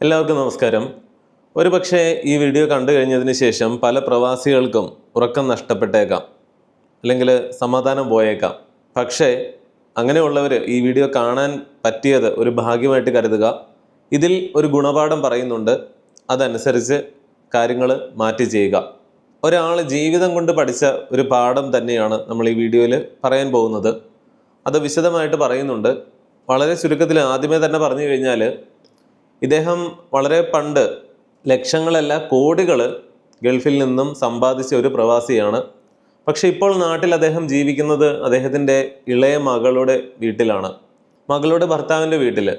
എല്ലാവർക്കും നമസ്കാരം. ഒരു പക്ഷേ ഈ വീഡിയോ കണ്ടു കഴിഞ്ഞതിന് ശേഷം പല പ്രവാസികൾക്കും ഉറക്കം നഷ്ടപ്പെട്ടേക്കാം. അല്ലെങ്കിൽ സമാധാനം പോയേക്കാം. പക്ഷേ അങ്ങനെയുള്ളവർ ഈ വീഡിയോ കാണാൻ പറ്റിയത് ഒരു ഭാഗ്യമായിട്ട് കരുതുക. ഇതിൽ ഒരു ഗുണപാഠം പറയുന്നുണ്ട്. അതനുസരിച്ച് കാര്യങ്ങൾ മാറ്റി ചെയ്യുക. ഒരാൾ ജീവിതം കൊണ്ട് പഠിച്ച ഒരു പാഠം തന്നെയാണ് നമ്മൾ ഈ വീഡിയോയിൽ പറയാൻ പോകുന്നത്. അത് വിശദമായിട്ട് പറയുന്നുണ്ട്. വളരെ ചുരുക്കത്തിൽ ആദ്യമേ തന്നെ പറഞ്ഞു കഴിഞ്ഞാൽ ഇദ്ദേഹം വളരെ പണ്ട് ലക്ഷങ്ങളല്ല കോടികൾ ഗൾഫിൽ നിന്നും സമ്പാദിച്ച ഒരു പ്രവാസിയാണ്. പക്ഷേ ഇപ്പോൾ നാട്ടിൽ അദ്ദേഹം ജീവിക്കുന്നത് അദ്ദേഹത്തിന്റെ ഇളയ മകളുടെ വീട്ടിലാണ്. മകളുടെ ഭർത്താവിന്റെ വീട്ടിൽ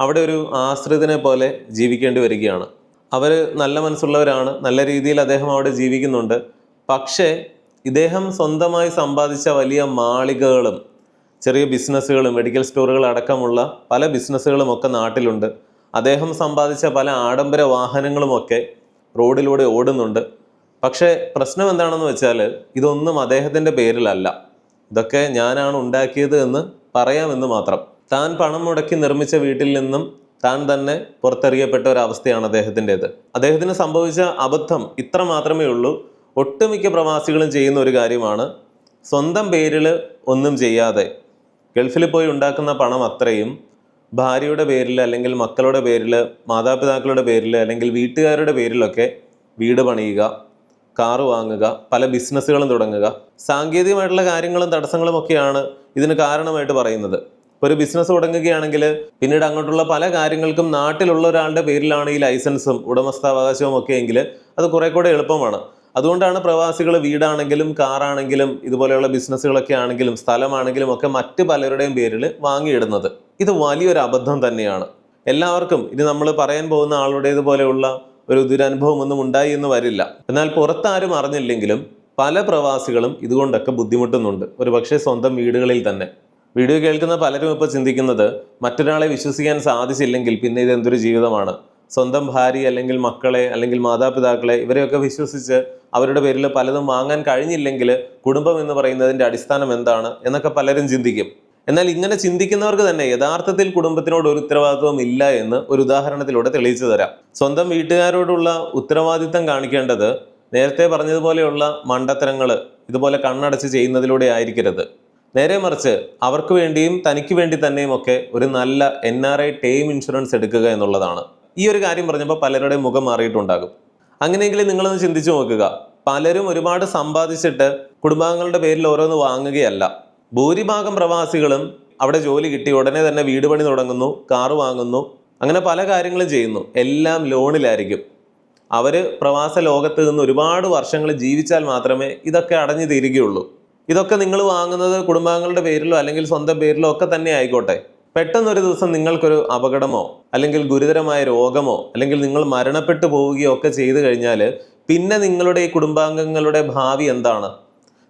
അവിടെ ഒരു ആശ്രിതനെ പോലെ ജീവിക്കേണ്ടി വരികയാണ്. അവർ നല്ല മനസ്സുള്ളവരാണ് നല്ല രീതിയിൽ അദ്ദേഹം അവിടെ ജീവിക്കുന്നുണ്ട്. പക്ഷേ ഇദ്ദേഹം സ്വന്തമായി സമ്പാദിച്ച വലിയ മാളികകളും ചെറിയ ബിസിനസ്സുകളും മെഡിക്കൽ സ്റ്റോറുകൾ അടക്കമുള്ള പല ബിസിനസ്സുകളും ഒക്കെ നാട്ടിലുണ്ട്. അദ്ദേഹം സമ്പാദിച്ച പല ആഡംബര വാഹനങ്ങളുമൊക്കെ റോഡിലൂടെ ഓടുന്നുണ്ട്. പക്ഷേ പ്രശ്നം എന്താണെന്ന് വെച്ചാൽ ഇതൊന്നും അദ്ദേഹത്തിന്റെ പേരിലല്ല. ഇതൊക്കെ ഞാനാണ് ഉണ്ടാക്കിയത് എന്ന് പറയാമെന്ന് മാത്രം. താൻ പണം മുടക്കി നിർമ്മിച്ച വീട്ടിൽ നിന്നും താൻ തന്നെ പുറത്തെറിയപ്പെട്ട ഒരു അവസ്ഥയാണ് അദ്ദേഹത്തിന്റെത്. അദ്ദേഹത്തിന് സംഭവിച്ച അബദ്ധം ഇത്ര മാത്രമേ ഉള്ളൂ. ഒട്ടുമിക്ക പ്രവാസികളും ചെയ്യുന്ന ഒരു കാര്യമാണ് സ്വന്തം പേരിൽ ഒന്നും ചെയ്യാതെ ഗൾഫിൽ പോയി ഉണ്ടാക്കുന്ന പണം അത്രയും ഭാര്യയുടെ പേരിൽ അല്ലെങ്കിൽ മക്കളുടെ പേരിൽ മാതാപിതാക്കളുടെ പേരിൽ അല്ലെങ്കിൽ വീട്ടുകാരുടെ പേരിലൊക്കെ വീട് പണിയുക കാറ് വാങ്ങുക പല ബിസിനസ്സുകളും തുടങ്ങുക. സാങ്കേതികമായിട്ടുള്ള കാര്യങ്ങളും തടസ്സങ്ങളും ഒക്കെയാണ് ഇതിന് കാരണമായിട്ട് പറയുന്നത്. ഒരു ബിസിനസ് തുടങ്ങുകയാണെങ്കിൽ പിന്നീട് അങ്ങോട്ടുള്ള പല കാര്യങ്ങൾക്കും നാട്ടിലുള്ള ഒരാളുടെ പേരിലാണ് ഈ ലൈസൻസും ഉടമസ്ഥാവകാശവും ഒക്കെ എങ്കിൽ അത് കുറെ കൂടെ എളുപ്പമാണ്. അതുകൊണ്ടാണ് പ്രവാസികൾ വീടാണെങ്കിലും കാറാണെങ്കിലും ഇതുപോലെയുള്ള ബിസിനസ്സുകളൊക്കെ ആണെങ്കിലും സ്ഥലമാണെങ്കിലും ഒക്കെ മറ്റ് പലരുടെയും പേരിൽ വാങ്ങിയിടുന്നത്. ഇത് വലിയൊരു അബദ്ധം തന്നെയാണ്. എല്ലാവർക്കും ഇത് നമ്മൾ പറയാൻ പോകുന്ന ആളുടേതുപോലെയുള്ള ഒരു ദുരനുഭവം ഒന്നും ഉണ്ടായി എന്ന് വരില്ല. എന്നാൽ പുറത്താരും അറിഞ്ഞില്ലെങ്കിലും പല പ്രവാസികളും ഇതുകൊണ്ടൊക്കെ ബുദ്ധിമുട്ടുന്നുണ്ട്. ഒരു പക്ഷേ സ്വന്തം വീടുകളിൽ തന്നെ. വീഡിയോ കേൾക്കുന്ന പലരും ഇപ്പോൾ ചിന്തിക്കുന്നത് മറ്റൊരാളെ വിശ്വസിക്കാൻ സാധിച്ചില്ലെങ്കിൽ പിന്നെ ഇത് എന്തൊരു ജീവിതമാണ്? സ്വന്തം ഭാര്യ അല്ലെങ്കിൽ മക്കളെ അല്ലെങ്കിൽ മാതാപിതാക്കളെ ഇവരെയൊക്കെ വിശ്വസിച്ച് അവരുടെ പേരിൽ പലതും വാങ്ങാൻ കഴിഞ്ഞില്ലെങ്കിൽ കുടുംബം എന്ന് പറയുന്നതിന്റെ അടിസ്ഥാനം എന്താണ് എന്നൊക്കെ പലരും ചിന്തിക്കും. എന്നാൽ ഇങ്ങനെ ചിന്തിക്കുന്നവർക്ക് തന്നെ യഥാർത്ഥത്തിൽ കുടുംബത്തിനോട് ഒരു ഉത്തരവാദിത്വം ഇല്ല എന്ന് ഒരു ഉദാഹരണത്തിലൂടെ തെളിയിച്ചു തരാം. സ്വന്തം വീട്ടുകാരോടുള്ള ഉത്തരവാദിത്തം കാണിക്കേണ്ടത് നേരത്തെ പറഞ്ഞതുപോലെയുള്ള മണ്ടത്തരങ്ങൾ ഇതുപോലെ കണ്ണടച്ച് ചെയ്യുന്നതിലൂടെ ആയിരിക്കരുത്. നേരെ മറിച്ച് അവർക്ക് വേണ്ടിയും തനിക്ക് വേണ്ടി തന്നെയും ഒക്കെ ഒരു നല്ല N R I term insurance എടുക്കുക എന്നുള്ളതാണ്. ഈ ഒരു കാര്യം പറഞ്ഞപ്പോൾ പലരുടെയും മുഖം മാറിയിട്ടുണ്ടാകും. അങ്ങനെയെങ്കിൽ നിങ്ങളൊന്ന് ചിന്തിച്ചു നോക്കുക. പലരും ഒരുപാട് സമ്പാദിച്ചിട്ട് കുടുംബാംഗങ്ങളുടെ പേരിൽ ഓരോന്ന് വാങ്ങുകയല്ല. ഭൂരിഭാഗം പ്രവാസികളും അവിടെ ജോലി കിട്ടി ഉടനെ തന്നെ വീട് പണി തുടങ്ങുന്നു കാറ് വാങ്ങുന്നു അങ്ങനെ പല കാര്യങ്ങളും ചെയ്യുന്നു. എല്ലാം ലോണിലായിരിക്കും. അവർ പ്രവാസ ലോകത്ത് നിന്ന് ഒരുപാട് വർഷങ്ങൾ ജീവിച്ചാൽ മാത്രമേ ഇതൊക്കെ അടഞ്ഞു തീരുകയുള്ളൂ. ഇതൊക്കെ നിങ്ങൾ വാങ്ങുന്നത് കുടുംബാംഗങ്ങളുടെ പേരിലോ അല്ലെങ്കിൽ സ്വന്തം പേരിലോ ഒക്കെ തന്നെ ആയിക്കോട്ടെ. പെട്ടെന്നൊരു ദിവസം നിങ്ങൾക്കൊരു അപകടമോ അല്ലെങ്കിൽ ഗുരുതരമായ രോഗമോ അല്ലെങ്കിൽ നിങ്ങൾ മരണപ്പെട്ടു പോവുകയോ ഒക്കെ ചെയ്തു കഴിഞ്ഞാൽ പിന്നെ നിങ്ങളുടെ ഈ കുടുംബാംഗങ്ങളുടെ ഭാവി എന്താണ്?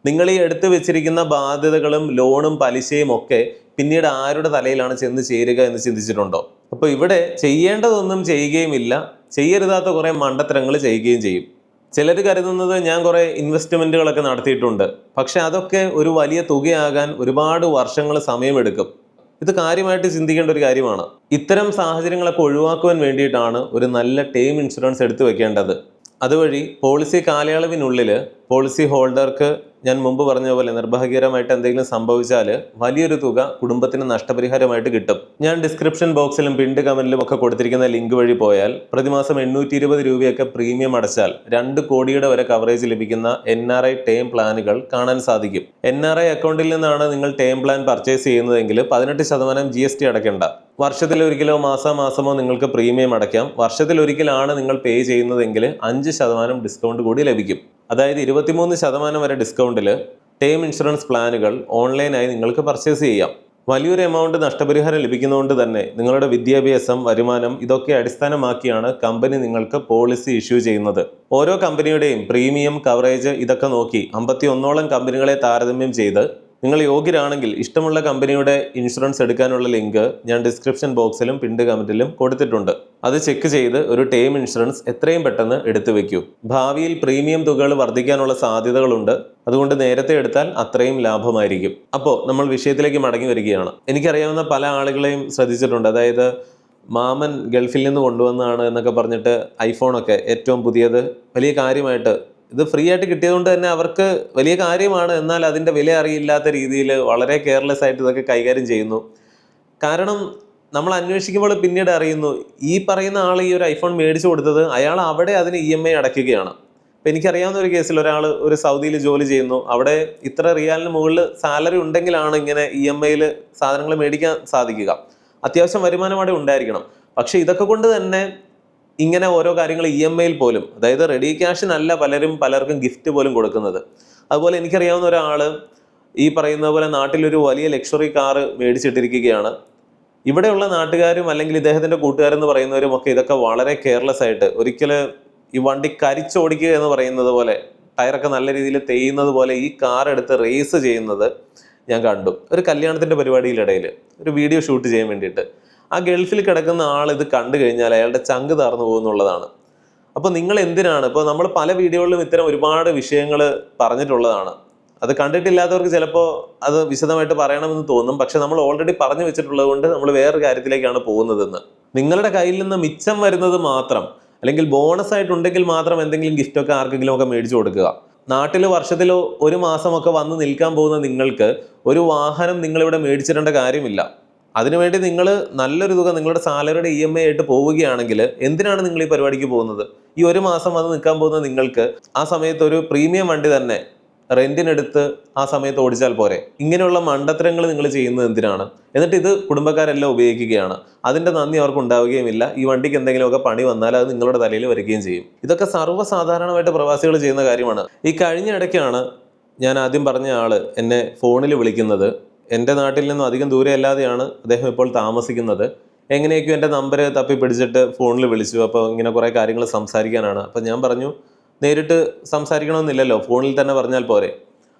നിങ്ങൾ ഈ എടുത്തു വെച്ചിരിക്കുന്ന ബാധ്യതകളും ലോണും പലിശയും ഒക്കെ പിന്നീട് ആരുടെ തലയിലാണ് ചെന്ന് ചേരുക എന്ന് ചിന്തിച്ചിട്ടുണ്ടോ? അപ്പോൾ ഇവിടെ ചെയ്യേണ്ടതൊന്നും ചെയ്യുകയുമില്ല. ചെയ്യരുതാത്ത കുറേ മണ്ടത്തരങ്ങൾ ചെയ്യുകയും ചെയ്യും. ചിലർ കരുതുന്നത് ഞാൻ കുറേ ഇൻവെസ്റ്റ്മെന്റുകളൊക്കെ നടത്തിയിട്ടുണ്ട്. പക്ഷെ അതൊക്കെ ഒരു വലിയ തുകയാകാൻ ഒരുപാട് വർഷങ്ങൾ സമയമെടുക്കും. ഇത് കാര്യമായിട്ട് ചിന്തിക്കേണ്ട ഒരു കാര്യമാണ്. ഇത്തരം സാഹചര്യങ്ങളൊക്കെ ഒഴിവാക്കുവാൻ വേണ്ടിയിട്ടാണ് ഒരു നല്ല ടേം ഇൻഷുറൻസ് എടുത്തു വെക്കേണ്ടത്. അതുവഴി പോളിസി കാലയളവിനുള്ളിൽ പോളിസി ഹോൾഡർക്ക് ഞാൻ മുമ്പ് പറഞ്ഞ പോലെ നിർഭാഗ്യകരമായിട്ട് എന്തെങ്കിലും സംഭവിച്ചാൽ വലിയൊരു തുക കുടുംബത്തിന് നഷ്ടപരിഹാരമായിട്ട് കിട്ടും. ഞാൻ ഡിസ്ക്രിപ്ഷൻ ബോക്സിലും പിൻഡ് കമന്റിലും ഒക്കെ കൊടുത്തിരിക്കുന്ന ലിങ്ക് വഴി പോയാൽ പ്രതിമാസം എണ്ണൂറ്റി ഇരുപത് രൂപയൊക്കെ പ്രീമിയം അടച്ചാൽ രണ്ട് കോടിയുടെ വരെ കവറേജ് ലഭിക്കുന്ന എൻ ആർ ഐ ടേം പ്ലാനുകൾ കാണാൻ സാധിക്കും. എൻ ആർ ഐ അക്കൗണ്ടിൽ നിന്നാണ് നിങ്ങൾ ടേം പ്ലാൻ പർച്ചേസ് ചെയ്യുന്നതെങ്കിൽ പതിനെട്ട് ശതമാനം ജി എസ് ടി അടയ്ക്കേണ്ട. ഒരിക്കലോ മാസാമാസമോ നിങ്ങൾക്ക് പ്രീമിയം അടയ്ക്കാം. വർഷത്തിൽ ഒരിക്കലാണ് നിങ്ങൾ പേ ചെയ്യുന്നതെങ്കിൽ അഞ്ച് ശതമാനം ഡിസ്കൗണ്ട് കൂടി ലഭിക്കും. അതായത് ഇരുപത്തിമൂന്ന് ശതമാനം വരെ ഡിസ്കൗണ്ടിൽ ടേം ഇൻഷുറൻസ് പ്ലാനുകൾ ഓൺലൈനായി നിങ്ങൾക്ക് പർച്ചേസ് ചെയ്യാം. വലിയൊരു എമൗണ്ട് നഷ്ടപരിഹാരം ലഭിക്കുന്നതുകൊണ്ട് തന്നെ നിങ്ങളുടെ വിദ്യാഭ്യാസം വരുമാനം ഇതൊക്കെ അടിസ്ഥാനമാക്കിയാണ് കമ്പനി നിങ്ങൾക്ക് പോളിസി ഇഷ്യൂ ചെയ്യുന്നത്. ഓരോ കമ്പനിയുടെയും പ്രീമിയം കവറേജ് ഇതൊക്കെ നോക്കി അമ്പത്തി ഒന്നോളം കമ്പനികളെ താരതമ്യം ചെയ്ത് നിങ്ങൾ യോഗ്യരാണെങ്കിൽ ഇഷ്ടമുള്ള കമ്പനിയുടെ ഇൻഷുറൻസ് എടുക്കാനുള്ള ലിങ്ക് ഞാൻ ഡിസ്ക്രിപ്ഷൻ ബോക്സിലും പിൻഡ് കമന്റിലും കൊടുത്തിട്ടുണ്ട്. അത് ചെക്ക് ചെയ്ത് ഒരു ടേം ഇൻഷുറൻസ് എത്രയും പെട്ടെന്ന് എടുത്തു വെക്കൂ. ഭാവിയിൽ പ്രീമിയം തുകകൾ വർദ്ധിക്കാനുള്ള സാധ്യതകളുണ്ട്. അതുകൊണ്ട് നേരത്തെ എടുത്താൽ അത്രയും ലാഭമായിരിക്കും. അപ്പോൾ നമ്മൾ വിഷയത്തിലേക്ക് മടങ്ങി വരികയാണ്. എനിക്കറിയാവുന്ന പല ആളുകളെയും ശ്രദ്ധിച്ചിട്ടുണ്ട്. അതായത് മാമൻ ഗൾഫിൽ നിന്ന് കൊണ്ടുവന്നതാണ് എന്നൊക്കെ പറഞ്ഞിട്ട് ഐഫോണൊക്കെ ഏറ്റവും പുതിയത്. വലിയ കാര്യമായിട്ട് ഇത് ഫ്രീ ആയിട്ട് കിട്ടിയതുകൊണ്ട് തന്നെ അവർക്ക് വലിയ കാര്യമാണ്. എന്നാൽ അതിന്റെ വില അറിയില്ലാത്ത രീതിയിൽ വളരെ കെയർലെസ് ആയിട്ട് ഇതൊക്കെ കൈകാര്യം ചെയ്യുന്നു. കാരണം നമ്മൾ അന്വേഷിക്കുമ്പോൾ പിന്നീട് അറിയുന്നു ഈ പറയുന്ന ആൾ ഈ ഒരു ഐഫോൺ മേടിച്ചു കൊടുത്തത് അയാൾ അവിടെ അതിന് ഇ എം ഐ അടയ്ക്കുകയാണ്. അപ്പം എനിക്കറിയാവുന്ന ഒരു കേസിൽ ഒരാൾ ഒരു സൗദിയിൽ ജോലി ചെയ്യുന്നു. അവിടെ ഇത്ര റിയാലിന് മുകളിൽ സാലറി ഉണ്ടെങ്കിലാണ് ഇങ്ങനെ ഇ എം ഐയിൽ സാധനങ്ങൾ മേടിക്കാൻ സാധിക്കുക. അത്യാവശ്യം വരുമാനം അവിടെ ഉണ്ടായിരിക്കണം. പക്ഷേ ഇതൊക്കെ കൊണ്ട് തന്നെ ഇങ്ങനെ ഓരോ കാര്യങ്ങൾ ഇ എം ഐയിൽ പോലും അതായത് റെഡി ക്യാഷിനല്ല പലരും പലർക്കും ഗിഫ്റ്റ് പോലും കൊടുക്കുന്നത്. അതുപോലെ എനിക്കറിയാവുന്ന ഒരാൾ ഈ പറയുന്ന പോലെ നാട്ടിലൊരു വലിയ ലക്ഷറി കാറ് മേടിച്ചിട്ടിരിക്കുകയാണ്. ഇവിടെയുള്ള നാട്ടുകാരും അല്ലെങ്കിൽ ഇദ്ദേഹത്തിന്റെ കൂട്ടുകാരെന്ന് പറയുന്നവരും ഒക്കെ ഇതൊക്കെ വളരെ കെയർലെസ് ആയിട്ട് ഒരിക്കൽ ഈ വണ്ടി കരിച്ചോടിക്കുക എന്ന് പറയുന്നത് പോലെ ടയറൊക്കെ നല്ല രീതിയിൽ തേയുന്നത് പോലെ ഈ കാർ എടുത്ത് റേസ് ചെയ്യുന്നത് ഞാൻ കണ്ടു. ഒരു കല്യാണത്തിന്റെ പരിപാടിയിലിടയിൽ ഒരു വീഡിയോ ഷൂട്ട് ചെയ്യാൻ വേണ്ടിയിട്ട്. ആ ഗൾഫിൽ കിടക്കുന്ന ആൾ ഇത് കണ്ടു കഴിഞ്ഞാൽ അയാളുടെ ചങ്ക് തറന്നു പോകുന്നുള്ളതാണ്. അപ്പോൾ നിങ്ങൾ എന്തിനാണ്? ഇപ്പോൾ നമ്മൾ പല വീഡിയോകളിലും ഇത്തരം ഒരുപാട് വിഷയങ്ങൾ പറഞ്ഞിട്ടുള്ളതാണ്. അത് കണ്ടിട്ടില്ലാത്തവർക്ക് ചിലപ്പോൾ അത് വിശദമായിട്ട് പറയണമെന്ന് തോന്നും. പക്ഷെ നമ്മൾ ഓൾറെഡി പറഞ്ഞു വെച്ചിട്ടുള്ളത് കൊണ്ട് നമ്മൾ വേറൊരു കാര്യത്തിലേക്കാണ് പോകുന്നതെന്ന്. നിങ്ങളുടെ കയ്യിൽ നിന്ന് മിച്ചം വരുന്നത് മാത്രം അല്ലെങ്കിൽ ബോണസ് ആയിട്ടുണ്ടെങ്കിൽ മാത്രം എന്തെങ്കിലും ഗിഫ്റ്റൊക്കെ ആർക്കെങ്കിലും ഒക്കെ മേടിച്ചു കൊടുക്കുക. നാട്ടിൽ വർഷത്തിലോ ഒരു മാസമൊക്കെ വന്ന് നിൽക്കാൻ പോകുന്ന നിങ്ങൾക്ക് ഒരു വാഹനം നിങ്ങളിവിടെ മേടിച്ചിടേണ്ട കാര്യമില്ല. അതിനുവേണ്ടി നിങ്ങൾ നല്ലൊരു തുക നിങ്ങളുടെ സാലറിയുടെ ഇ എം ഐ ആയിട്ട് പോവുകയാണെങ്കിൽ എന്തിനാണ് നിങ്ങൾ ഈ പരിപാടിക്ക് പോകുന്നത്? ഈ ഒരു മാസം വന്ന് നിൽക്കാൻ പോകുന്ന നിങ്ങൾക്ക് ആ സമയത്ത് ഒരു പ്രീമിയം വണ്ടി തന്നെ റെന്റിനെടുത്ത് ആ സമയത്ത് ഓടിച്ചാൽ പോരെ. ഇങ്ങനെയുള്ള മണ്ടത്തരങ്ങൾ നിങ്ങൾ ചെയ്യുന്നത് എന്തിനാണ്? എന്നിട്ട് ഇത് കുടുംബക്കാരെല്ലാം ഉപയോഗിക്കുകയാണ്. അതിന്റെ നന്ദി അവർക്ക് ഉണ്ടാവുകയുമില്ല. ഈ വണ്ടിക്ക് എന്തെങ്കിലുമൊക്കെ പണി വന്നാൽ അത് നിങ്ങളുടെ തലയിൽ വരികയും ചെയ്യും. ഇതൊക്കെ സർവസാധാരണമായിട്ട് പ്രവാസികൾ ചെയ്യുന്ന കാര്യമാണ്. ഈ കഴിഞ്ഞ ഇടയ്ക്കാണ് ഞാൻ ആദ്യം പറഞ്ഞ ആൾ എന്നെ ഫോണിൽ വിളിക്കുന്നത്. എന്റെ നാട്ടിൽ നിന്നും അധികം ദൂരെ അല്ലാതെയാണ് അദ്ദേഹം ഇപ്പോൾ താമസിക്കുന്നത്. എങ്ങനെയൊക്കെയോ എന്റെ നമ്പർ തപ്പി പിടിച്ചിട്ട് ഫോണിൽ വിളിച്ചു. അപ്പോൾ ഇങ്ങനെ കുറേ കാര്യങ്ങൾ സംസാരിക്കാനാണ്. അപ്പോൾ ഞാൻ പറഞ്ഞു നേരിട്ട് സംസാരിക്കണമെന്നില്ലല്ലോ. ഫോണിൽ തന്നെ പറഞ്ഞാൽ പോരെ.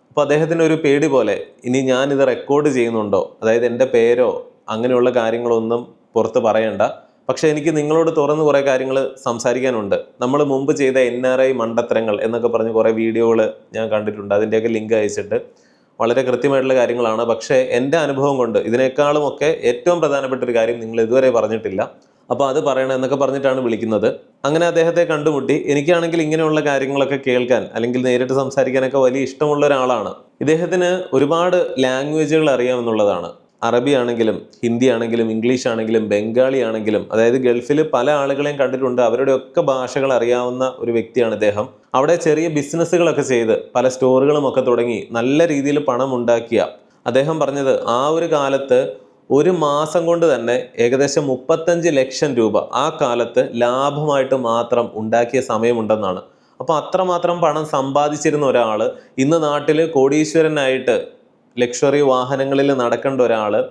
അപ്പോൾ അദ്ദേഹത്തിന് ഒരു പേടി പോലെ ഇനി ഞാനിത് റെക്കോർഡ് ചെയ്യുന്നുണ്ടോ? അതായത് എന്റെ പേരോ? അങ്ങനെയുള്ള കാര്യങ്ങളൊന്നും പുറത്ത് പറയണ്ട. പക്ഷേ എനിക്ക് നിങ്ങളോട് തുറന്ന് കുറേ കാര്യങ്ങൾ സംസാരിക്കാനുണ്ട്. നമ്മൾ മുമ്പ് ചെയ്ത എൻ ആർ ഐ മണ്ടത്തരങ്ങൾ എന്നൊക്കെ പറഞ്ഞ് കുറേ വീഡിയോകൾ ഞാൻ കണ്ടിട്ടുണ്ട്. അതിന്റെയൊക്കെ ലിങ്ക് അയച്ചിട്ട്. വളരെ കൃത്യമായിട്ടുള്ള കാര്യങ്ങളാണ്. പക്ഷേ എന്റെ അനുഭവം കൊണ്ട് ഇതിനേക്കാളും ഒക്കെ ഏറ്റവും പ്രധാനപ്പെട്ട ഒരു കാര്യം നിങ്ങൾ ഇതുവരെ പറഞ്ഞിട്ടില്ല. അപ്പോൾ അത് പറയണം എന്നൊക്കെ പറഞ്ഞിട്ടാണ് വിളിക്കുന്നത്. അങ്ങനെ അദ്ദേഹത്തെ കണ്ടുമുട്ടി. എനിക്കാണെങ്കിൽ ഇങ്ങനെയുള്ള കാര്യങ്ങളൊക്കെ കേൾക്കാൻ അല്ലെങ്കിൽ നേരിട്ട് സംസാരിക്കാനൊക്കെ വലിയ ഇഷ്ടമുള്ള ഒരാളാണ്. ഇദ്ദേഹത്തിന് ഒരുപാട് ലാംഗ്വേജുകൾ അറിയാമെന്നുള്ളതാണ്. അറബി ആണെങ്കിലും ഹിന്ദി ആണെങ്കിലും ഇംഗ്ലീഷ് ആണെങ്കിലും ബംഗാളി ആണെങ്കിലും അതായത് ഗൾഫിൽ പല ആളുകളെയും കണ്ടിട്ടുണ്ട്. അവരുടെയൊക്കെ ഭാഷകൾ അറിയാവുന്ന ഒരു വ്യക്തിയാണ് അദ്ദേഹം അവിടെ ചെറിയ ബിസിനസ്സുകളൊക്കെ ചെയ്ത് പല സ്റ്റോറുകളും ഒക്കെ തുടങ്ങി നല്ല രീതിയിൽ പണം ഉണ്ടാക്കിയ അദ്ദേഹം പറഞ്ഞത് ആ ഒരു കാലത്ത് ഒരു മാസം കൊണ്ട് തന്നെ ഏകദേശം മുപ്പത്തഞ്ച് ലക്ഷം രൂപ ആ കാലത്ത് ലാഭമായിട്ട് മാത്രം ഉണ്ടാക്കിയ സമയമുണ്ടെന്നാണ്. അപ്പോൾ അത്രമാത്രം പണം സമ്പാദിച്ചിരുന്ന ഒരാൾ ഇന്ന് നാട്ടിൽ കോടീശ്വരനായിട്ട് ലക്ഷറി വാഹനങ്ങളിൽ നടക്കേണ്ട ഒരാൾ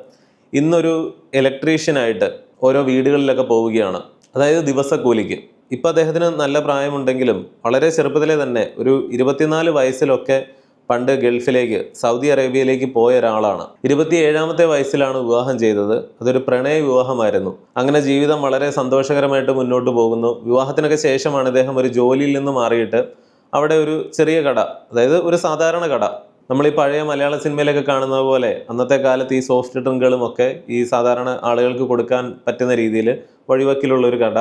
ഇന്നൊരു ഇലക്ട്രീഷ്യനായിട്ട് ഓരോ വീടുകളിലൊക്കെ പോവുകയാണ്. അതായത് ദിവസക്കൂലിക്ക്. ഇപ്പം അദ്ദേഹത്തിന് നല്ല പ്രായമുണ്ടെങ്കിലും വളരെ ചെറുപ്പത്തിലെ തന്നെ ഒരു ഇരുപത്തിനാല് വയസ്സിലൊക്കെ പണ്ട് ഗൾഫിലേക്ക് സൗദി അറേബ്യയിലേക്ക് പോയ ഒരാളാണ്. ഇരുപത്തിയേഴാമത്തെ വയസ്സിലാണ് വിവാഹം ചെയ്തത്. അതൊരു പ്രണയ വിവാഹമായിരുന്നു. അങ്ങനെ ജീവിതം വളരെ സന്തോഷകരമായിട്ട് മുന്നോട്ട് പോകുന്നു. വിവാഹത്തിനൊക്കെ ശേഷമാണ് ഇദ്ദേഹം ഒരു ജോലിയിൽ നിന്ന് മാറിയിട്ട് അവിടെ ഒരു ചെറിയ കട അതായത് ഒരു സാധാരണ കട നമ്മൾ ഈ പഴയ മലയാള സിനിമയിലൊക്കെ കാണുന്നത് പോലെ അന്നത്തെ കാലത്ത് ഈ സോഫ്റ്റ് ഡ്രിങ്കുകളും ഒക്കെ ഈ സാധാരണ ആളുകൾക്ക് കൊടുക്കാൻ പറ്റുന്ന രീതിയിൽ വഴിവക്കിലുള്ള ഒരു കട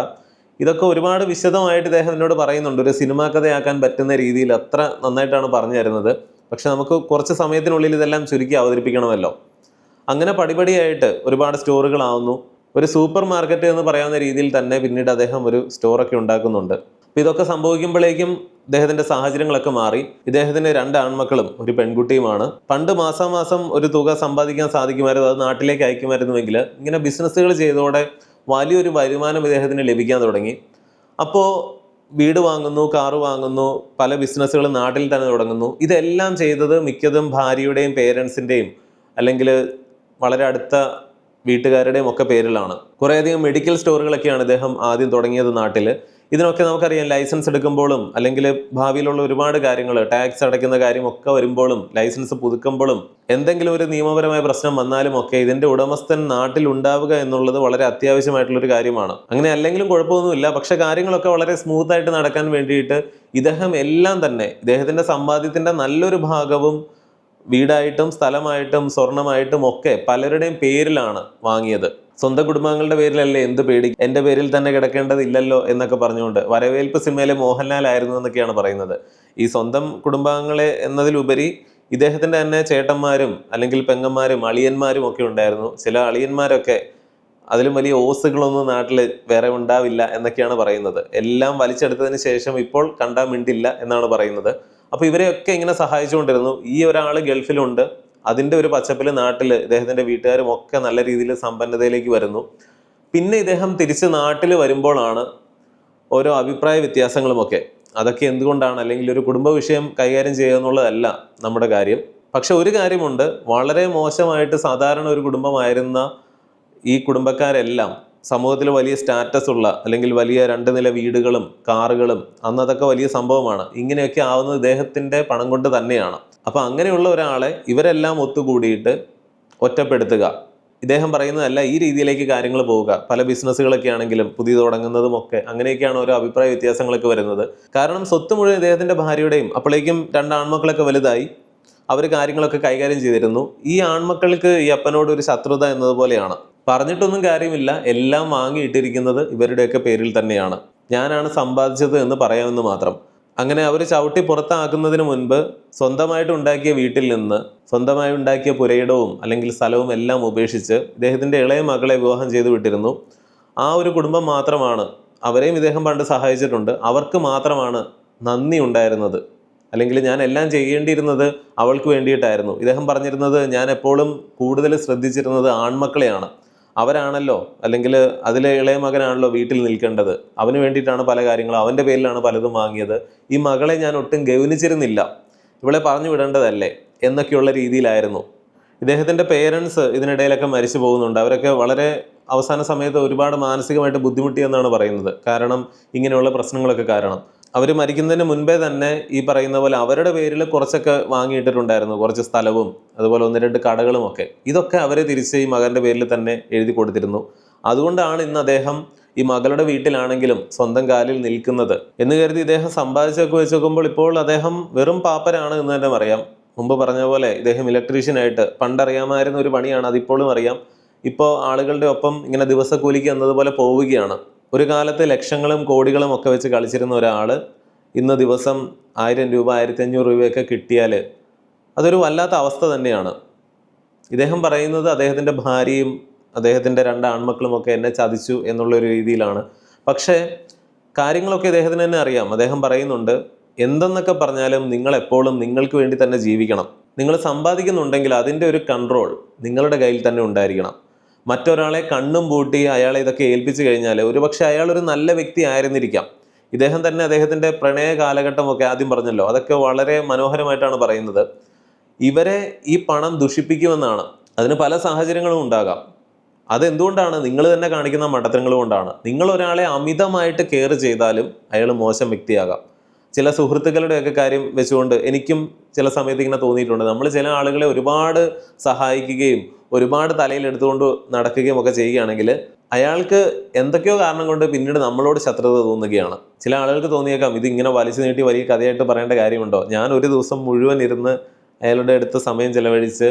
ഇതൊക്കെ ഒരുപാട് വിശദമായിട്ട് ഇദ്ദേഹം എന്നോട് പറയുന്നുണ്ട്. ഒരു സിനിമാ കഥയാക്കാൻ പറ്റുന്ന രീതിയിൽ അത്ര നന്നായിട്ടാണ് പറഞ്ഞു തരുന്നത്. പക്ഷെ നമുക്ക് കുറച്ച് സമയത്തിനുള്ളിൽ ഇതെല്ലാം ചുരുക്കി അവതരിപ്പിക്കണമല്ലോ. അങ്ങനെ പടിപടിയായിട്ട് ഒരുപാട് സ്റ്റോറുകളാവുന്നു. ഒരു സൂപ്പർ മാർക്കറ്റ് എന്ന് പറയാവുന്ന രീതിയിൽ തന്നെ പിന്നീട് അദ്ദേഹം ഒരു സ്റ്റോറൊക്കെ ഉണ്ടാക്കുന്നുണ്ട്. അപ്പോൾ ഇതൊക്കെ സംഭവിക്കുമ്പോഴേക്കും ഇദ്ദേഹത്തിന്റെ സാഹചര്യങ്ങളൊക്കെ മാറി. ഇദ്ദേഹത്തിന് രണ്ട് ആൺമക്കളും ഒരു പെൺകുട്ടിയുമാണ്. പണ്ട് മാസാമാസം ഒരു തുക സമ്പാദിക്കാൻ സാധിക്കുമായിരുന്നു അത് നാട്ടിലേക്ക് അയക്കുമായിരുന്നുവെങ്കിൽ ഇങ്ങനെ ബിസിനസ്സുകൾ ചെയ്തതോടെ വലിയൊരു വരുമാനം ഇദ്ദേഹത്തിന് ലഭിക്കാൻ തുടങ്ങി. അപ്പോൾ വീട് വാങ്ങുന്നു കാറ് വാങ്ങുന്നു പല ബിസിനസ്സുകൾ നാട്ടിൽ തന്നെ തുടങ്ങുന്നു. ഇതെല്ലാം ചെയ്തത് മിക്കതും ഭാര്യയുടെയും പേരൻസിന്റെയും അല്ലെങ്കിൽ വളരെ അടുത്ത വീട്ടുകാരുടെയും ഒക്കെ പേരിലാണ്. കുറേയധികം മെഡിക്കൽ സ്റ്റോറുകളൊക്കെയാണ് ഇദ്ദേഹം ആദ്യം തുടങ്ങിയത് നാട്ടിൽ ഇതിനൊക്കെ നമുക്കറിയാം ലൈസൻസ് എടുക്കുമ്പോഴും അല്ലെങ്കിൽ ഭാവിയിലുള്ള ഒരുപാട് കാര്യങ്ങൾ ടാക്സ് അടയ്ക്കുന്ന കാര്യമൊക്കെ വരുമ്പോഴും ലൈസൻസ് പുതുക്കുമ്പോഴും എന്തെങ്കിലും ഒരു നിയമപരമായ പ്രശ്നം വന്നാലും ഒക്കെ ഇതിന്റെ ഉടമസ്ഥൻ നാട്ടിൽ ഉണ്ടാവുക എന്നുള്ളത് വളരെ അത്യാവശ്യമായിട്ടുള്ള ഒരു കാര്യമാണ്. അങ്ങനെ അല്ലെങ്കിലും കുഴപ്പമൊന്നുമില്ല. പക്ഷെ കാര്യങ്ങളൊക്കെ വളരെ സ്മൂത്ത് ആയിട്ട് നടക്കാൻ വേണ്ടിയിട്ട് ഇദ്ദേഹം എല്ലാം തന്നെ ഇദ്ദേഹത്തിന്റെ സമ്പാദ്യത്തിന്റെ നല്ലൊരു ഭാഗവും വീടായിട്ടും സ്ഥലമായിട്ടും സ്വർണമായിട്ടും ഒക്കെ പലരുടെയും പേരിലാണ് വാങ്ങിയത്. സ്വന്തം കുടുംബാംഗങ്ങളുടെ പേരിലല്ലേ എന്ത് പേടി? എന്റെ പേരിൽ തന്നെ കിടക്കേണ്ടതില്ലല്ലോ എന്നൊക്കെ പറഞ്ഞുകൊണ്ട് വരവേൽപ്പ് സിനിമയിലെ മോഹൻലാൽ ആയിരുന്നു എന്നൊക്കെയാണ് പറയുന്നത്. ഈ സ്വന്തം കുടുംബാംഗങ്ങളെ എന്നതിലുപരി ഇദ്ദേഹത്തിന്റെ തന്നെ ചേട്ടന്മാരും അല്ലെങ്കിൽ പെങ്ങന്മാരും അളിയന്മാരും ഒക്കെ ഉണ്ടായിരുന്നു. ചില അളിയന്മാരൊക്കെ അതിലും വലിയ ഓസുകളൊന്നും നാട്ടിൽ വേറെ ഉണ്ടാവില്ല എന്നൊക്കെയാണ് പറയുന്നത്. എല്ലാം വലിച്ചെടുത്തതിന് ശേഷം ഇപ്പോൾ കണ്ടാൽ മിണ്ടില്ല എന്നാണ് പറയുന്നത്. അപ്പോൾ ഇവരെയൊക്കെ ഇങ്ങനെ സഹായിച്ചുകൊണ്ടിരുന്നു. ഈ ഒരാൾ ഗൾഫിലുണ്ട്. അതിന്റെ ഒരു പച്ചപ്പിൽ നാട്ടിൽ ഇദ്ദേഹത്തിന്റെ വീട്ടുകാരും ഒക്കെ നല്ല രീതിയിൽ സമ്പന്നതയിലേക്ക് വരുന്നു. പിന്നെ ഇദ്ദേഹം തിരിച്ച് നാട്ടിൽ വരുമ്പോഴാണ് ഓരോ അഭിപ്രായ വ്യത്യാസങ്ങളുമൊക്കെ. അതൊക്കെ എന്തുകൊണ്ടാണ്? അല്ലെങ്കിൽ ഒരു കുടുംബ വിഷയം കൈകാര്യം ചെയ്യുക എന്നുള്ളതല്ല നമ്മുടെ കാര്യം. പക്ഷെ ഒരു കാര്യമുണ്ട്. വളരെ മോശമായിട്ട് സാധാരണ ഒരു കുടുംബമായിരുന്ന ഈ കുടുംബക്കാരെല്ലാം സമൂഹത്തിൽ വലിയ സ്റ്റാറ്റസ് ഉള്ള അല്ലെങ്കിൽ വലിയ രണ്ട് നില വീടുകളും കാറുകളും അന്നതൊക്കെ വലിയ സംഭവമാണ്. ഇങ്ങനെയൊക്കെ ആവുന്നത് ഇദ്ദേഹത്തിന്റെ പണം കൊണ്ട് തന്നെയാണ്. അപ്പോൾ അങ്ങനെയുള്ള ഒരാളെ ഇവരെല്ലാം ഒത്തുകൂടിയിട്ട് ഒറ്റപ്പെടുത്തുക. ഇദ്ദേഹം പറയുന്നതല്ല ഈ രീതിയിലേക്ക് കാര്യങ്ങൾ പോവുക. പല ബിസിനസ്സുകളൊക്കെ ആണെങ്കിലും പുതിയ തുടങ്ങുന്നതും ഒക്കെ അങ്ങനെയൊക്കെയാണ് ഓരോ അഭിപ്രായ വ്യത്യാസങ്ങളൊക്കെ വരുന്നത്. കാരണം സ്വത്ത് മുഴുവൻ ഇദ്ദേഹത്തിന്റെ ഭാര്യയുടെയും അപ്പോഴേക്കും രണ്ട് ആൺമക്കളൊക്കെ വലുതായി അവർ കാര്യങ്ങളൊക്കെ കൈകാര്യം ചെയ്തിരുന്നു. ഈ ആൺമക്കൾക്ക് ഈ അപ്പനോട് ഒരു ശത്രുത എന്നതുപോലെയാണ്. പറഞ്ഞിട്ടൊന്നും കാര്യമില്ല. എല്ലാം വാങ്ങിയിട്ടിരിക്കുന്നത് ഇവരുടെയൊക്കെ പേരിൽ തന്നെയാണ്. ഞാനാണ് സമ്പാദിച്ചത് എന്ന് പറയാമെന്ന് മാത്രം. അങ്ങനെ അവർ ചവിട്ടി പുറത്താക്കുന്നതിന് മുൻപ് സ്വന്തമായിട്ട് ഉണ്ടാക്കിയ വീട്ടിൽ നിന്ന് സ്വന്തമായി ഉണ്ടാക്കിയ പുരയിടവും അല്ലെങ്കിൽ സ്ഥലവും എല്ലാം ഉപേക്ഷിച്ച് ഇദ്ദേഹത്തിന്റെ ഇളയ മകളെ വിവാഹം ചെയ്തു വിട്ടിരുന്നു. ആ ഒരു കുടുംബം മാത്രമാണ് അവരെയും ഇദ്ദേഹം പണ്ട് സഹായിച്ചിട്ടുണ്ട്. അവർക്ക് മാത്രമാണ് നന്ദി ഉണ്ടായിരുന്നത്. അല്ലെങ്കിൽ ഞാൻ എല്ലാം ചെയ്യേണ്ടിയിരുന്നത് അവൾക്ക് വേണ്ടിയിട്ടായിരുന്നു. ഇദ്ദേഹം പറഞ്ഞിരുന്നത് ഞാൻ എപ്പോഴും കൂടുതൽ ശ്രദ്ധിച്ചിരുന്നത് ആൺമക്കളെയാണ്. അവരാണല്ലോ അല്ലെങ്കിൽ അതിലെ ഇളയ മകനാണല്ലോ വീട്ടിൽ നിൽക്കേണ്ടത്. അവന് വേണ്ടിയിട്ടാണ് പല കാര്യങ്ങളും അവന്റെ പേരിലാണ് പലതും വാങ്ങിയത്. ഈ മകളെ ഞാൻ ഒട്ടും ഗൗനിച്ചിരുന്നില്ല. ഇവളെ പറഞ്ഞു വിടേണ്ടതല്ലേ എന്നൊക്കെയുള്ള രീതിയിലായിരുന്നു. ഇദ്ദേഹത്തിന്റെ പേരൻസ് ഇതിനിടയിലൊക്കെ മരിച്ചു പോകുന്നുണ്ട്. അവരൊക്കെ വളരെ അവസാന സമയത്ത് ഒരുപാട് മാനസികമായിട്ട് ബുദ്ധിമുട്ടിയെന്നാണ് പറയുന്നത്. കാരണം ഇങ്ങനെയുള്ള പ്രശ്നങ്ങളൊക്കെ കാരണം. അവർ മരിക്കുന്നതിന് മുൻപേ തന്നെ ഈ പറയുന്ന പോലെ അവരുടെ പേരിൽ കുറച്ചൊക്കെ വാങ്ങിയിട്ടിട്ടുണ്ടായിരുന്നു. കുറച്ച് സ്ഥലവും അതുപോലെ ഒന്ന് രണ്ട് കടകളും ഒക്കെ. ഇതൊക്കെ അവർ തിരിച്ച് ഈ മകന്റെ പേരിൽ തന്നെ എഴുതി കൊടുത്തിരുന്നു. അതുകൊണ്ടാണ് ഇന്ന് അദ്ദേഹം ഈ മകളുടെ വീട്ടിലാണെങ്കിലും സ്വന്തം കാലിൽ നിൽക്കുന്നത് എന്ന് കരുതി ഇദ്ദേഹം സമ്പാദിച്ചൊക്കെ വെച്ച് നോക്കുമ്പോൾ ഇപ്പോൾ അദ്ദേഹം വെറും പാപ്പരാണ് എന്ന് തന്നെ പറയാം. മുമ്പ് പറഞ്ഞ പോലെ ഇദ്ദേഹം ഇലക്ട്രീഷ്യനായിട്ട് പണ്ടറിയാമായിരുന്ന ഒരു പണിയാണ് അതിപ്പോഴും അറിയാം. ഇപ്പോൾ ആളുകളുടെ ഒപ്പം ഇങ്ങനെ ദിവസക്കൂലിക്ക് എന്നതുപോലെ പോവുകയാണ്. ഒരു കാലത്ത് ലക്ഷങ്ങളും കോടികളും ഒക്കെ വെച്ച് കളിച്ചിരുന്ന ഒരാൾ ഇന്ന് ദിവസം ആയിരം രൂപ ആയിരത്തി അഞ്ഞൂറ് രൂപയൊക്കെ കിട്ടിയാൽ അതൊരു വല്ലാത്ത അവസ്ഥ തന്നെയാണ്. ഇദ്ദേഹം പറയുന്നത് അദ്ദേഹത്തിന്റെ ഭാര്യയും അദ്ദേഹത്തിന്റെ രണ്ട് ആൺമക്കളും ഒക്കെ എന്നെ ചതിച്ചു എന്നുള്ളൊരു രീതിയിലാണ്. പക്ഷേ കാര്യങ്ങളൊക്കെ ഇദ്ദേഹത്തിന് തന്നെ അറിയാം. അദ്ദേഹം പറയുന്നുണ്ട് എന്തെന്നൊക്കെ പറഞ്ഞാലും നിങ്ങൾ എപ്പോഴും നിങ്ങൾക്ക് വേണ്ടി തന്നെ ജീവിക്കണം. നിങ്ങൾ സമ്പാദിക്കുന്നുണ്ടെങ്കിൽ അതിന്റെ ഒരു കൺട്രോൾ നിങ്ങളുടെ കയ്യിൽ തന്നെ ഉണ്ടായിരിക്കണം. മറ്റൊരാളെ കണ്ണും പൂട്ടി അയാളെ ഇതൊക്കെ ഏൽപ്പിച്ചു കഴിഞ്ഞാൽ ഒരുപക്ഷെ അയാൾ ഒരു നല്ല വ്യക്തി ആയിരുന്നിരിക്കാം. ഇദ്ദേഹം തന്നെ അദ്ദേഹത്തിന്റെ പ്രണയ കാലഘട്ടമൊക്കെ ആദ്യം പറഞ്ഞല്ലോ. അതൊക്കെ വളരെ മനോഹരമായിട്ടാണ് പറയുന്നത്. ഇവരെ ഈ പണം ദുഷിപ്പിക്കുമെന്നാണ്. അതിന് പല സാഹചര്യങ്ങളും ഉണ്ടാകാം. അതെന്തുകൊണ്ടാണ്? നിങ്ങൾ തന്നെ കാണിക്കുന്ന മണ്ടത്തരങ്ങൾ കൊണ്ടാണ്. നിങ്ങൾ ഒരാളെ അമിതമായിട്ട് കെയർ ചെയ്താലും അയാൾ മോശം വ്യക്തിയാകാം. ചില സുഹൃത്തുക്കളുടെയൊക്കെ കാര്യം വെച്ചുകൊണ്ട് എനിക്കും ചില സമയത്ത് ഇങ്ങനെ തോന്നിയിട്ടുണ്ട്. നമ്മൾ ചില ആളുകളെ ഒരുപാട് സഹായിക്കുകയും ഒരുപാട് തലയിൽ എടുത്തുകൊണ്ട് നടക്കുകയും ഒക്കെ ചെയ്യുകയാണെങ്കിൽ അയാൾക്ക് എന്തൊക്കെയോ കാരണം കൊണ്ട് പിന്നീട് നമ്മളോട് ശത്രുത തോന്നുകയാണ്. ചില ആളുകൾക്ക് തോന്നിയേക്കാം ഇത് ഇങ്ങനെ വലിച്ചു നീട്ടി വലിയ കഥയായിട്ട് പറയേണ്ട കാര്യമുണ്ടോ? ഞാൻ ഒരു ദിവസം മുഴുവൻ ഇരുന്ന് അയാളുടെ അടുത്ത് സമയം ചിലവഴിച്ച്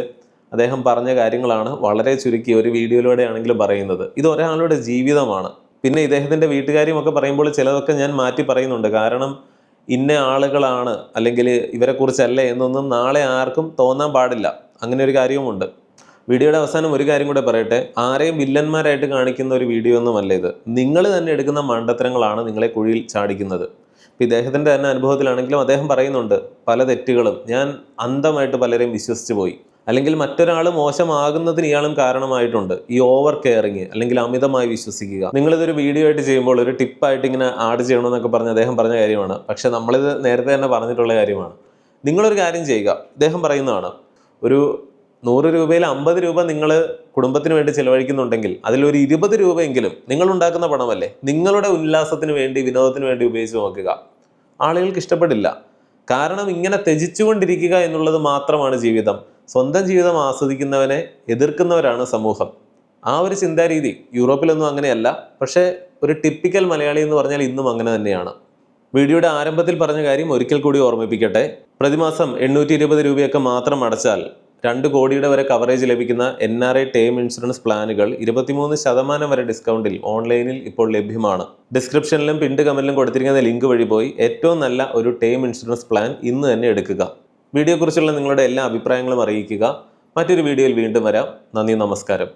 അദ്ദേഹം പറഞ്ഞ കാര്യങ്ങളാണ് വളരെ ചുരുക്കി ഒരു വീഡിയോയിലൂടെ ആണെങ്കിലും പറയുന്നത്. ഇത് ഒരാളുടെ ജീവിതമാണ്. പിന്നെ ഇദ്ദേഹത്തിന്റെ വീട്ടുകാര്യം ഒക്കെ പറയുമ്പോൾ ചിലതൊക്കെ ഞാൻ മാറ്റി പറയുന്നുണ്ട്. കാരണം ഇന്ന ആളുകളാണ് അല്ലെങ്കിൽ ഇവരെക്കുറിച്ചല്ല എന്നൊന്നും നാളെ ആർക്കും തോന്നാൻ പാടില്ല. അങ്ങനെ ഒരു കാര്യവുമുണ്ട്. വീഡിയോയുടെ അവസാനം ഒരു കാര്യം കൂടെ പറയട്ടെ. ആരെയും വില്ലന്മാരായിട്ട് കാണിക്കുന്ന ഒരു വീഡിയോ ഒന്നുമല്ല ഇത്. നിങ്ങൾ തന്നെ എടുക്കുന്ന മണ്ടത്തരങ്ങളാണ് നിങ്ങളെ കുഴിയിൽ ചാടിക്കുന്നത്. ഇപ്പം ഇദ്ദേഹത്തിന്റെ തന്നെ അനുഭവത്തിലാണെങ്കിലും അദ്ദേഹം പറയുന്നുണ്ട് പല തെറ്റുകളും. ഞാൻ അന്ധമായിട്ട് പലരെയും വിശ്വസിച്ച് പോയി. അല്ലെങ്കിൽ മറ്റൊരാൾ മോശമാകുന്നതിന് ഇയാളും കാരണമായിട്ടുണ്ട്. ഈ ഓവർ കെയറിങ് അല്ലെങ്കിൽ അമിതമായി വിശ്വസിക്കുക. നിങ്ങളിതൊരു വീഡിയോ ആയിട്ട് ചെയ്യുമ്പോൾ ഒരു ടിപ്പായിട്ട് ഇങ്ങനെ ആഡ് ചെയ്യണമെന്നൊക്കെ പറഞ്ഞ് അദ്ദേഹം പറഞ്ഞ കാര്യമാണ്. പക്ഷെ നമ്മളിത് നേരത്തെ തന്നെ പറഞ്ഞിട്ടുള്ള കാര്യമാണ്. നിങ്ങളൊരു കാര്യം ചെയ്യുക. അദ്ദേഹം പറയുന്നതാണ് ഒരു നൂറ് രൂപയിൽ അമ്പത് രൂപ നിങ്ങൾ കുടുംബത്തിന് വേണ്ടി ചിലവഴിക്കുന്നുണ്ടെങ്കിൽ അതിലൊരു ഇരുപത് രൂപയെങ്കിലും നിങ്ങൾ ഉണ്ടാക്കുന്ന പണമല്ലേ? നിങ്ങളുടെ ഉല്ലാസത്തിന് വേണ്ടി വിനോദത്തിന് വേണ്ടി ഉപയോഗിച്ച് നോക്കുക. ആളുകൾക്ക് ഇഷ്ടപ്പെടില്ല. കാരണം ഇങ്ങനെ ത്യജിച്ചുകൊണ്ടിരിക്കുക എന്നുള്ളത് മാത്രമാണ് ജീവിതം. സ്വന്തം ജീവിതം ആസ്വദിക്കുന്നവനെ എതിർക്കുന്നവരാണ് സമൂഹം. ആ ഒരു ചിന്താരീതി യൂറോപ്പിലൊന്നും അങ്ങനെയല്ല. പക്ഷേ ഒരു ടിപ്പിക്കൽ മലയാളി എന്ന് പറഞ്ഞാൽ ഇന്നും അങ്ങനെ തന്നെയാണ്. വീഡിയോയുടെ ആരംഭത്തിൽ പറഞ്ഞ കാര്യം ഒരിക്കൽ കൂടി ഓർമ്മിപ്പിക്കട്ടെ. പ്രതിമാസം എണ്ണൂറ്റി ഇരുപത് രൂപയൊക്കെ മാത്രം അടച്ചാൽ രണ്ട് കോടിയുടെ വരെ കവറേജ് ലഭിക്കുന്ന N R I term insurance പ്ലാനുകൾ ഇരുപത്തിമൂന്ന് ശതമാനം വരെ ഡിസ്കൗണ്ടിൽ ഓൺലൈനിൽ ഇപ്പോൾ ലഭ്യമാണ്. ഡിസ്ക്രിപ്ഷനിലും പിൻഡ് കമന്റിലും കൊടുത്തിരിക്കുന്ന ലിങ്ക് വഴി പോയി ഏറ്റവും നല്ല ഒരു ടേം ഇൻഷുറൻസ് പ്ലാൻ ഇന്ന് തന്നെ എടുക്കുക. വീഡിയോയെക്കുറിച്ചുള്ള നിങ്ങളുടെ എല്ലാ അഭിപ്രായങ്ങളും അറിയിക്കുക. മറ്റൊരു വീഡിയോയിൽ വീണ്ടും വരാം. നന്ദി നമസ്കാരം.